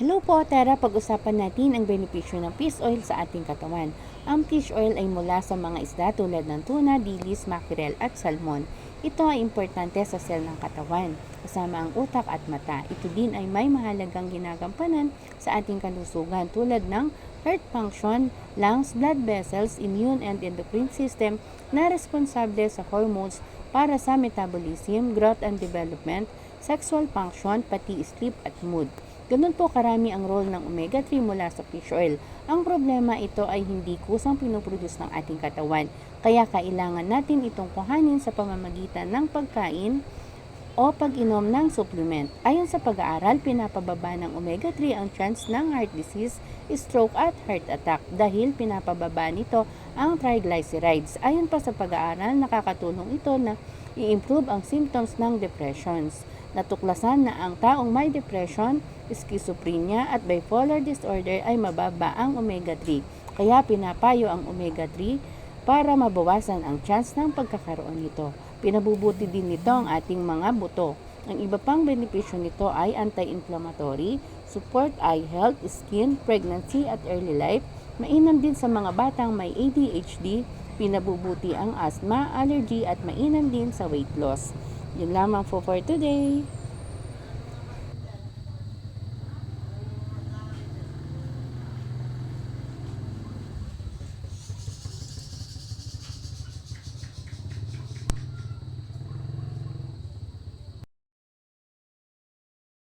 Hello po, tara pag-usapan natin ang benepisyo ng fish oil sa ating katawan. Ang fish oil ay mula sa mga isda tulad ng tuna, dilis, mackerel at salmon. Ito ay importante sa sel ng katawan, kasama ang utak at mata. Ito din ay may mahalagang ginagampanan sa ating kalusugan tulad ng heart function, lungs, blood vessels, immune and endocrine system na responsable sa hormones para sa metabolism, growth and development, sexual function, pati sleep at mood. Ganun po karami ang role ng omega-3 mula sa fish oil. Ang problema ito ay hindi kusang pinoproduce ng ating katawan, kaya kailangan natin itong kuhanin sa pamamagitan ng pagkain o pag-inom ng supplement. Ayon sa pag-aaral, pinapababa ng omega-3 ang chance ng heart disease, stroke at heart attack dahil pinapababa nito ang triglycerides. Ayon pa sa pag-aaral, nakakatulong ito na i-improve ang symptoms ng depressions. Natuklasan na ang taong may depression, schizophrenia at bipolar disorder ay mababa ang omega-3. Kaya pinapayo ang omega-3 para mabawasan ang chance ng pagkakaroon nito. Pinabubuti din nito ang ating mga buto. Ang iba pang benepisyo nito ay anti-inflammatory, support eye health, skin, pregnancy at early life, mainam din sa mga batang may ADHD, pinabubuti ang asthma, allergy at mainam din sa weight loss. Yun lamang po for today.